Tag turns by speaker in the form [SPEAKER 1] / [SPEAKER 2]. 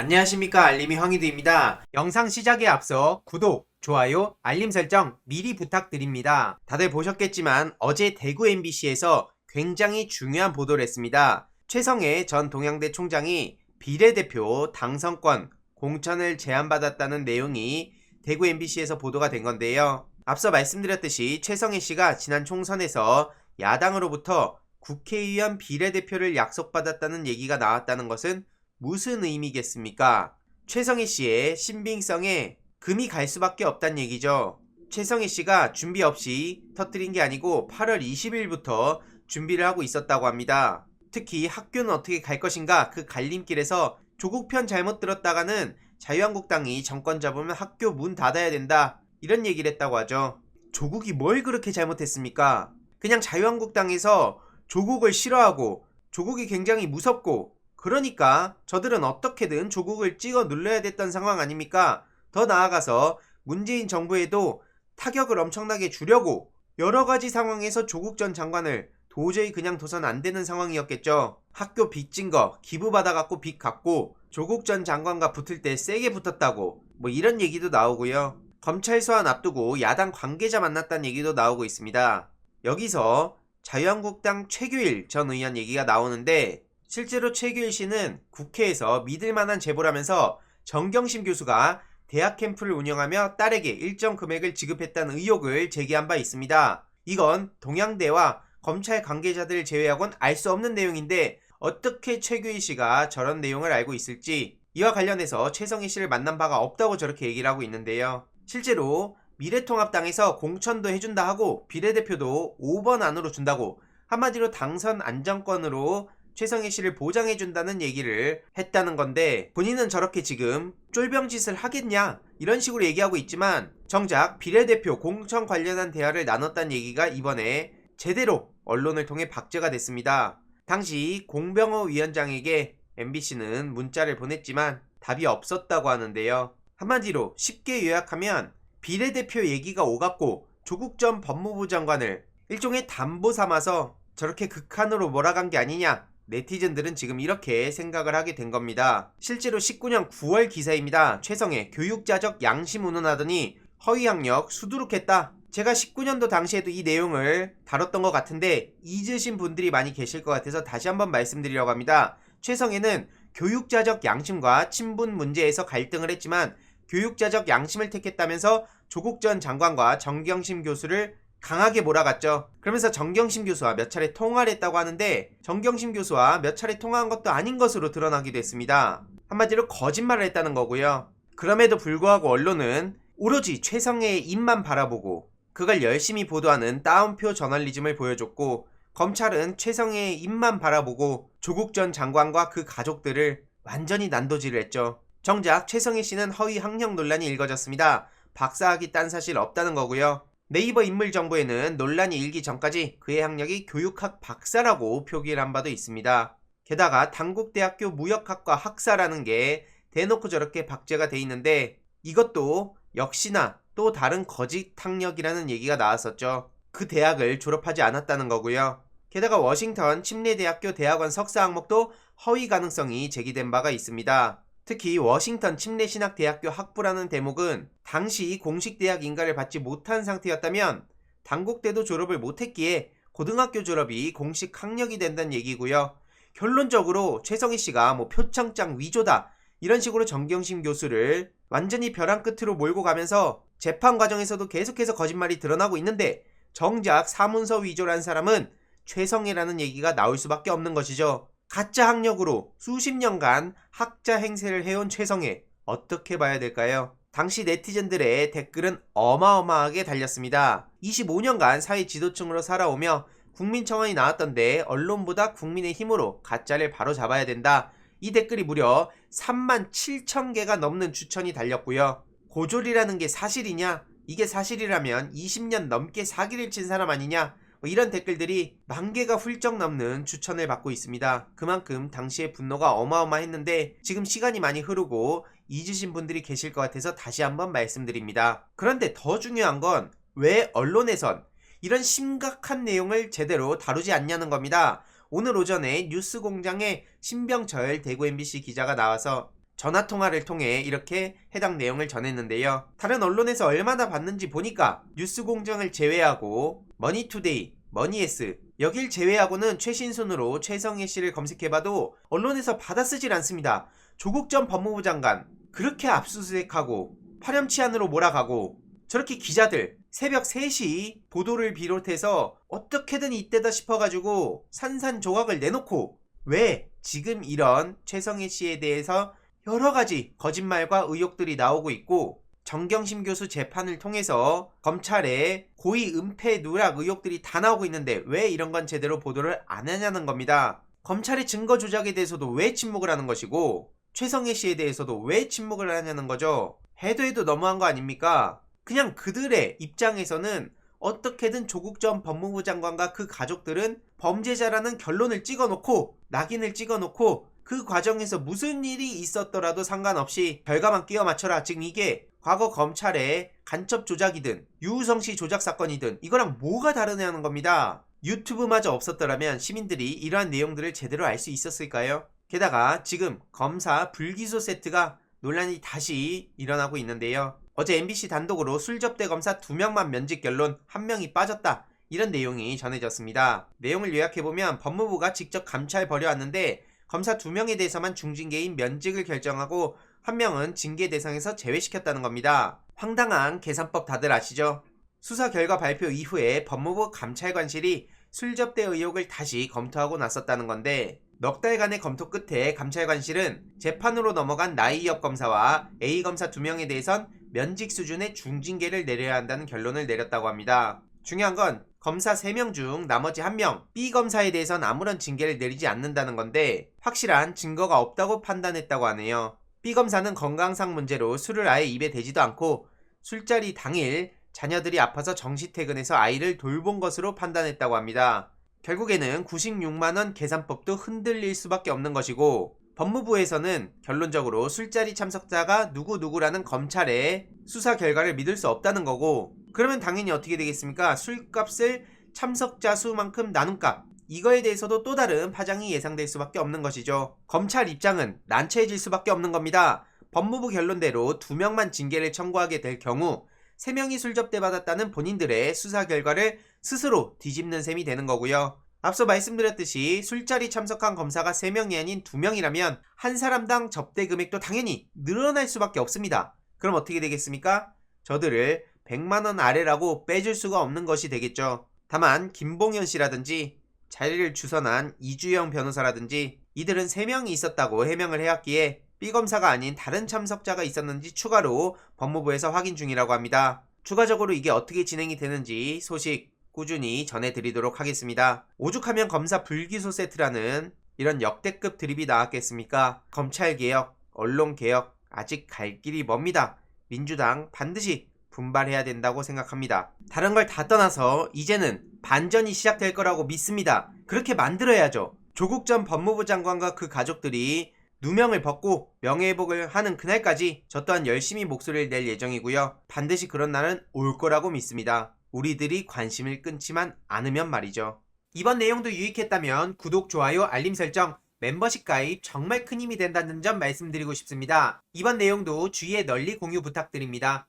[SPEAKER 1] 안녕하십니까 알림이 황희두입니다. 영상 시작에 앞서 구독, 좋아요, 알림 설정 미리 부탁드립니다. 다들 보셨겠지만 어제 대구 MBC에서 굉장히 중요한 보도를 했습니다. 최성해 전 동양대 총장이 비례대표 당선권 공천을 제안받았다는 내용이 대구 MBC에서 보도가 된 건데요. 앞서 말씀드렸듯이 최성해 씨가 지난 총선에서 야당으로부터 국회의원 비례대표를 약속받았다는 얘기가 나왔다는 것은 무슨 의미겠습니까? 최성희 씨의 신빙성에 금이 갈 수밖에 없단 얘기죠. 최성희 씨가 준비 없이 터뜨린 게 아니고 8월 20일부터 준비를 하고 있었다고 합니다. 특히 학교는 어떻게 갈 것인가 그 갈림길에서 조국 편 잘못 들었다가는 자유한국당이 정권 잡으면 학교 문 닫아야 된다 이런 얘기를 했다고 하죠. 조국이 뭘 그렇게 잘못했습니까? 그냥 자유한국당에서 조국을 싫어하고 조국이 굉장히 무섭고 그러니까 저들은 어떻게든 조국을 찍어 눌러야 됐던 상황 아닙니까? 더 나아가서 문재인 정부에도 타격을 엄청나게 주려고 여러 가지 상황에서 조국 전 장관을 도저히 그냥 둬선 안 되는 상황이었겠죠. 학교 빚진 거 기부받아갖고 빚 갚고 조국 전 장관과 붙을 때 세게 붙었다고 뭐 이런 얘기도 나오고요. 검찰 소환 앞두고 야당 관계자 만났다는 얘기도 나오고 있습니다. 여기서 자유한국당 최규일 전 의원 얘기가 나오는데 실제로 최규일 씨는 국회에서 믿을 만한 제보라면서 정경심 교수가 대학 캠프를 운영하며 딸에게 일정 금액을 지급했다는 의혹을 제기한 바 있습니다. 이건 동양대와 검찰 관계자들을 제외하곤 알 수 없는 내용인데 어떻게 최규일 씨가 저런 내용을 알고 있을지 이와 관련해서 최성희 씨를 만난 바가 없다고 저렇게 얘기를 하고 있는데요. 실제로 미래통합당에서 공천도 해준다 하고 비례대표도 5번 안으로 준다고 한마디로 당선 안정권으로 최성희 씨를 보장해준다는 얘기를 했다는 건데 본인은 저렇게 지금 쫄병짓을 하겠냐 이런 식으로 얘기하고 있지만 정작 비례대표 공천 관련한 대화를 나눴다는 얘기가 이번에 제대로 언론을 통해 박제가 됐습니다. 당시 공병호 위원장에게 MBC는 문자를 보냈지만 답이 없었다고 하는데요. 한마디로 쉽게 요약하면 비례대표 얘기가 오갔고 조국 전 법무부 장관을 일종의 담보 삼아서 저렇게 극한으로 몰아간 게 아니냐 네티즌들은 지금 이렇게 생각을 하게 된 겁니다. 실제로 19년 9월 기사입니다. 최성애 교육자적 양심 운운하더니 허위학력 수두룩했다. 제가 19년도 당시에도 이 내용을 다뤘던 것 같은데 잊으신 분들이 많이 계실 것 같아서 다시 한번 말씀드리려고 합니다. 최성애는 교육자적 양심과 친분 문제에서 갈등을 했지만 교육자적 양심을 택했다면서 조국 전 장관과 정경심 교수를 강하게 몰아갔죠. 그러면서 정경심 교수와 몇 차례 통화를 했다고 하는데 정경심 교수와 몇 차례 통화한 것도 아닌 것으로 드러나기도 했습니다. 한마디로 거짓말을 했다는 거고요. 그럼에도 불구하고 언론은 오로지 최성애의 입만 바라보고 그걸 열심히 보도하는 따옴표 저널리즘을 보여줬고 검찰은 최성애의 입만 바라보고 조국 전 장관과 그 가족들을 완전히 난도질을 했죠. 정작 최성애 씨는 허위 학력 논란이 일궈졌습니다. 박사학위 딴 사실 없다는 거고요. 네이버 인물 정보에는 논란이 일기 전까지 그의 학력이 교육학 박사라고 표기를 한 바도 있습니다. 게다가 당국대학교 무역학과 학사라는 게 대놓고 저렇게 박제가 돼 있는데 이것도 역시나 또 다른 거짓 학력이라는 얘기가 나왔었죠. 그 대학을 졸업하지 않았다는 거고요. 게다가 워싱턴 침례대학교 대학원 석사 항목도 허위 가능성이 제기된 바가 있습니다. 특히 워싱턴 침례신학대학교 학부라는 대목은 당시 공식 대학 인가를 받지 못한 상태였다면 당국대도 졸업을 못했기에 고등학교 졸업이 공식 학력이 된다는 얘기고요. 결론적으로 최성희 씨가 뭐 표창장 위조다 이런 식으로 정경심 교수를 완전히 벼랑 끝으로 몰고 가면서 재판 과정에서도 계속해서 거짓말이 드러나고 있는데 정작 사문서 위조란 사람은 최성애라는 얘기가 나올 수밖에 없는 것이죠. 가짜 학력으로 수십 년간 학자 행세를 해온 최성애 어떻게 봐야 될까요? 당시 네티즌들의 댓글은 어마어마하게 달렸습니다. 25년간 사회 지도층으로 살아오며 국민청원이 나왔던데 언론보다 국민의 힘으로 가짜를 바로 잡아야 된다. 이 댓글이 무려 3만 7천 개가 넘는 추천이 달렸고요. 고졸이라는 게 사실이냐? 이게 사실이라면 20년 넘게 사기를 친 사람 아니냐? 뭐 이런 댓글들이 만 개가 훌쩍 넘는 추천을 받고 있습니다. 그만큼 당시의 분노가 어마어마했는데 지금 시간이 많이 흐르고 잊으신 분들이 계실 것 같아서 다시 한번 말씀드립니다. 그런데 더 중요한 건 왜 언론에선 이런 심각한 내용을 제대로 다루지 않냐는 겁니다. 오늘 오전에 뉴스 공장에 신병철 대구 MBC 기자가 나와서 전화 통화를 통해 이렇게 해당 내용을 전했는데요. 다른 언론에서 얼마나 받는지 보니까 뉴스 공장을 제외하고 머니투데이, 머니에스 여길 제외하고는 최신 순으로 최성애 씨를 검색해봐도 언론에서 받아쓰질 않습니다. 조국 전 법무부 장관 그렇게 압수수색하고 파렴치한으로 몰아가고 저렇게 기자들 새벽 3시 보도를 비롯해서 어떻게든 이때다 싶어가지고 산산조각을 내놓고 왜 지금 이런 최성애 씨에 대해서 여러 가지 거짓말과 의혹들이 나오고 있고 정경심 교수 재판을 통해서 검찰에 고의 은폐 누락 의혹들이 다 나오고 있는데 왜 이런 건 제대로 보도를 안 하냐는 겁니다. 검찰의 증거 조작에 대해서도 왜 침묵을 하는 것이고 최성애 씨에 대해서도 왜 침묵을 하냐는 거죠. 해도 해도 너무한 거 아닙니까? 그냥 그들의 입장에서는 어떻게든 조국 전 법무부 장관과 그 가족들은 범죄자라는 결론을 찍어놓고 낙인을 찍어놓고 그 과정에서 무슨 일이 있었더라도 상관없이 결과만 끼워 맞춰라. 지금 이게 과거 검찰의 간첩 조작이든 유우성 씨 조작 사건이든 이거랑 뭐가 다르냐는 겁니다. 유튜브마저 없었더라면 시민들이 이러한 내용들을 제대로 알 수 있었을까요? 게다가 지금 검사 불기소 세트가 논란이 다시 일어나고 있는데요. 어제 MBC 단독으로 술접대 검사 2명만 면직 결론 1명이 빠졌다. 이런 내용이 전해졌습니다. 내용을 요약해보면 법무부가 직접 감찰 벌여왔는데 검사 2명에 대해서만 중징계인 면직을 결정하고 한 명은 징계 대상에서 제외시켰다는 겁니다. 황당한 계산법 다들 아시죠? 수사 결과 발표 이후에 법무부 감찰관실이 술접대 의혹을 다시 검토하고 나섰다는 건데 넉 달간의 검토 끝에 감찰관실은 재판으로 넘어간 나이엽 검사와 A 검사 2명에 대해선 면직 수준의 중징계를 내려야 한다는 결론을 내렸다고 합니다. 중요한 건 검사 3명 중 나머지 1명 B 검사에 대해선 아무런 징계를 내리지 않는다는 건데 확실한 증거가 없다고 판단했다고 하네요. B 검사는 건강상 문제로 술을 아예 입에 대지도 않고 술자리 당일 자녀들이 아파서 정시 퇴근해서 아이를 돌본 것으로 판단했다고 합니다. 결국에는 96만원 계산법도 흔들릴 수밖에 없는 것이고 법무부에서는 결론적으로 술자리 참석자가 누구누구라는 검찰의 수사 결과를 믿을 수 없다는 거고 그러면 당연히 어떻게 되겠습니까? 술값을 참석자 수만큼 나눈 값 이거에 대해서도 또 다른 파장이 예상될 수밖에 없는 것이죠. 검찰 입장은 난처해질 수밖에 없는 겁니다. 법무부 결론대로 2명만 징계를 청구하게 될 경우 3명이 술접대 받았다는 본인들의 수사 결과를 스스로 뒤집는 셈이 되는 거고요. 앞서 말씀드렸듯이 술자리 참석한 검사가 3명이 아닌 2명이라면 한 사람당 접대 금액도 당연히 늘어날 수밖에 없습니다. 그럼 어떻게 되겠습니까? 저들을 100만원 아래라고 빼줄 수가 없는 것이 되겠죠. 다만 김봉현 씨라든지 자리를 주선한 이주영 변호사라든지 이들은 3명이 있었다고 해명을 해왔기에 B 검사가 아닌 다른 참석자가 있었는지 추가로 법무부에서 확인 중이라고 합니다. 추가적으로 이게 어떻게 진행이 되는지 소식 꾸준히 전해드리도록 하겠습니다. 오죽하면 검사 불기소 세트라는 이런 역대급 드립이 나왔겠습니까? 검찰개혁, 언론개혁, 아직 갈 길이 멉니다. 민주당 반드시 분발해야 된다고 생각합니다. 다른 걸 다 떠나서 이제는 반전이 시작될 거라고 믿습니다. 그렇게 만들어야죠. 조국 전 법무부 장관과 그 가족들이 누명을 벗고 명예회복을 하는 그날까지 저 또한 열심히 목소리를 낼 예정이고요. 반드시 그런 날은 올 거라고 믿습니다. 우리들이 관심을 끊지만 않으면 말이죠. 이번 내용도 유익했다면 구독, 좋아요, 알림 설정, 멤버십 가입 정말 큰 힘이 된다는 점 말씀드리고 싶습니다. 이번 내용도 주위에 널리 공유 부탁드립니다.